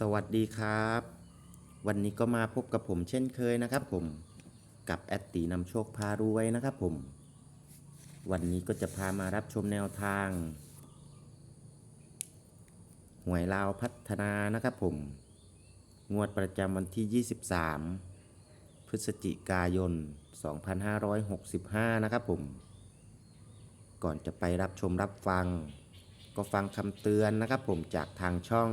สวัสดีครับ วันนี้ก็มาพบกับผมเช่นเคยนะครับผม กับแอดตีนำโชคพารวยนะครับผม วันนี้ก็จะพามารับชมแนวทาง หวยลาวพัฒนานะครับผม งวดประจำวันที่ 23 พฤศจิกายน 2565 นะครับผม ก่อนจะไปรับชมรับฟัง ก็ฟังคำเตือนนะครับผมจากทางช่อง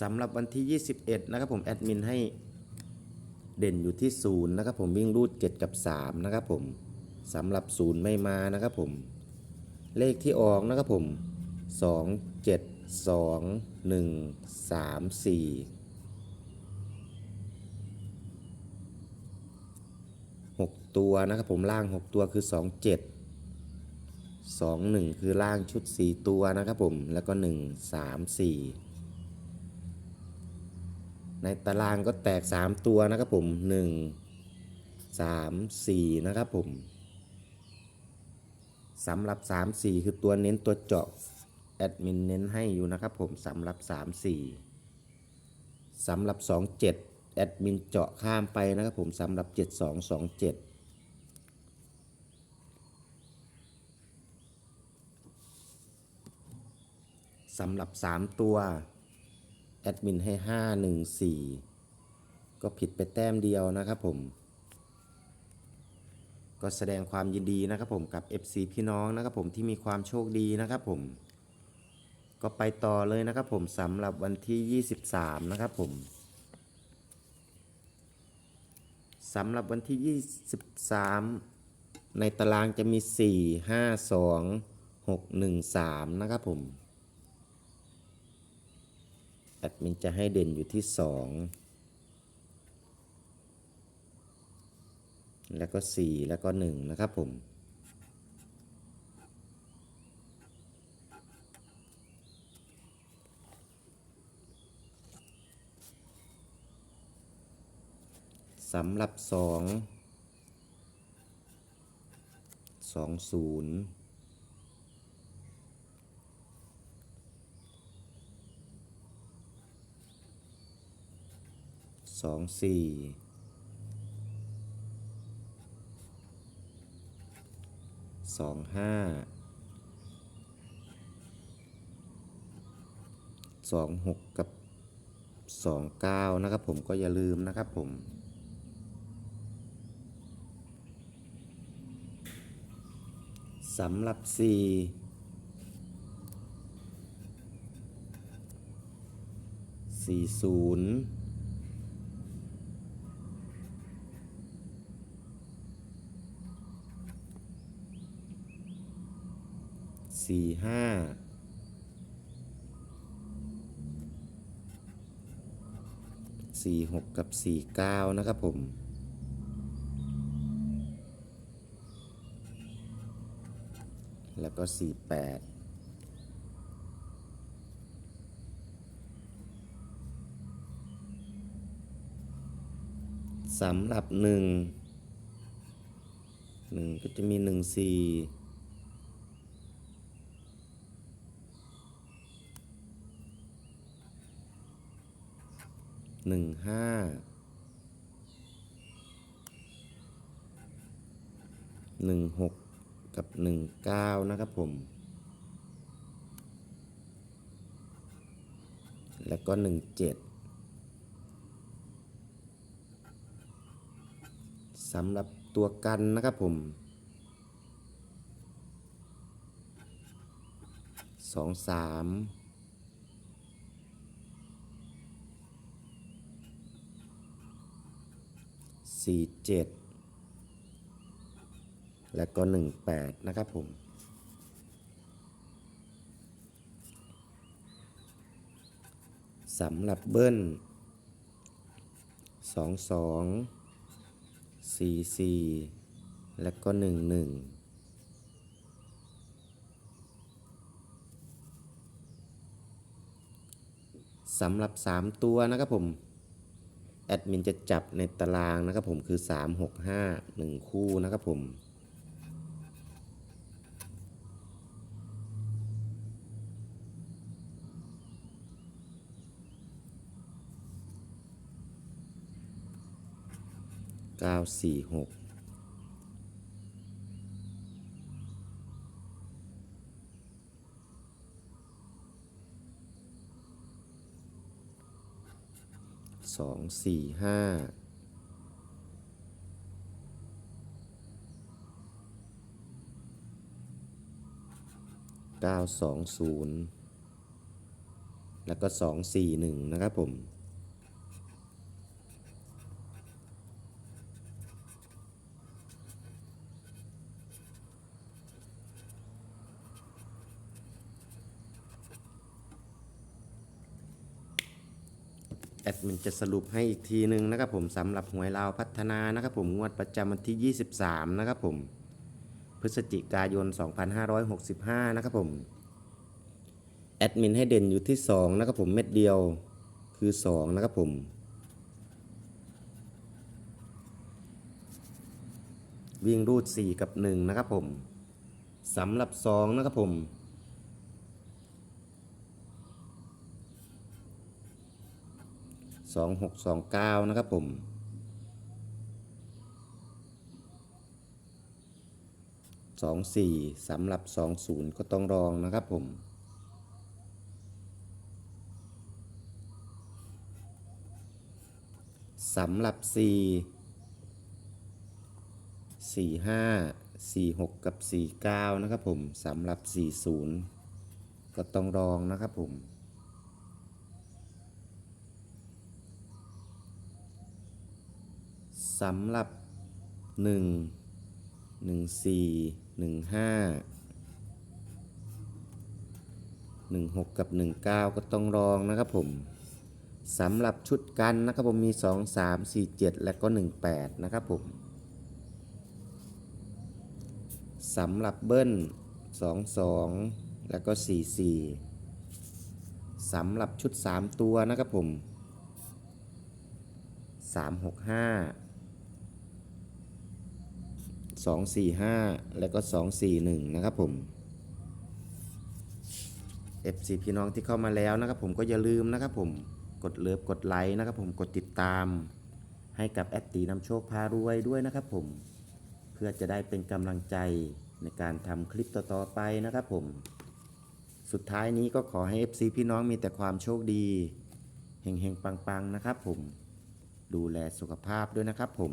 สำหรับวันที่ 21 นะครับผมแอดมินให้เด่นอยู่ที่0นะครับผมวิ่งรูด 7 กับ 3 นะครับผมสำหรับ 0 ไม่มานะครับผม เลขที่ออกนะครับผม 2 7 2 1 3 4 6 ตัวนะครับผมล่าง 6 ตัวคือ 2 7 2 1 คือล่างชุด 4 ตัวนะครับผมแล้วก็ 1 3 4 ในตารางก็แตก 3 ตัวนะครับผม 1 3 4 นะครับผมสำหรับ 3 4 คือตัวเน้นตัวเจาะแอดมินเน้นให้อยู่นะครับผมสำหรับ 3 4 สำหรับ 2 7 แอดมินเจาะข้ามไปนะครับผมสำหรับ 7 2 2 7สำหรับ 3 ตัว แอดมินให้ 5 1 4 ก็ผิดไปแต้มเดียวนะครับผม ก็แสดงความยินดีนะครับผมกับ FC พี่น้องนะครับผมที่มีความโชคดีนะครับผม ก็ไปต่อเลยนะครับผมสำหรับวันที่ 23 นะครับผมสำหรับวันที่ 23 ในตารางจะมี 4 5 2 6 1 3 นะครับผม แอดมินจะให้เด่นอยู่ที่ 2 แล้วก็ 4 แล้วก็ 1 นะครับผม สำหรับ 2 2 สองสี่สองห้าสองหกกับสองเก้านะครับผมก็อย่าลืมนะครับผมสำหรับสี่สี่ศูนย์ สี่ห้าสี่หกกับสี่เก้านะครับผมแล้วก็ 48 สำหรับ 1 1 ก็จะมี 1 4 หนึ่งห้าหนึ่งหกกับหนึ่งเก้านะครับผม แล้วก็หนึ่งเจ็ดสำหรับตัวกันนะครับผมสองสาม สี่เจ็ดแล้วก็หนึ่งแปดนะครับผม สำหรับเบิ้ลสองสองสี่สี่และก็หนึ่งหนึ่งสำหรับ 3 ตัวนะครับผม แอดมินจะจับในตารางนะครับผมคือ 3 6 5 1 คู่นะครับผมเก้า สองสี่ห้าเก้าสองศูนย์แล้วก็สองสี่หนึ่งนะครับผม ดมินจะสรุปให้อีกทีหนึ่งนะครับผมสำหรับหวยลาวพัฒนานะครับผมงวดประจำวันที่ 23 นะครับผม พฤศจิกายน 2565 นะครับผม แอดมินให้เด่นอยู่ที่ 2 นะครับผมเม็ดเดียวคือ 2 นะครับผม วิ่งรูด 4 กับ 1 นะครับผมสำหรับ 2 นะครับผม สองหกสองเก้านะครับผมสองสี่สำหรับสองศูนย์ก็ต้องรองนะครับผม สำหรับสี่สี่ห้าสี่หกกับสี่เก้านะครับผม สำหรับสี่ศูนย์ก็ต้องรองนะครับผม สำหรับหนึ่งหนึ่งสี่หนึ่งห้าหนึ่งหกกับหนึ่งเก้าก็ต้องรองนะครับผมสำหรับชุดกันนะครับผมมีสองสามสี่เจ็ดและก็หนึ่งแปดนะครับผมสำหรับเบิ้ลสองสองแล้วก็สี่สี่สำหรับชุดสามตัวนะครับผมสามหกห้าสองสี่ห้าแล้วก็สองสี่หนึ่งนะครับผม FC พี่น้องที่เข้ามาแล้วนะครับผมก็อย่าลืมนะครับผมกดเลิฟกดไลค์นะครับผมกดติดตาม ให้กับแอดตีนำโชคพารวยด้วยนะครับผมเพื่อจะได้เป็นกำลังใจในการทำคลิปต่อๆไปนะครับผม สุดท้ายนี้ก็ขอให้ FC พี่น้องมีแต่ความโชคดีเฮงๆปังๆนะครับผมดูแลสุขภาพด้วยนะครับผม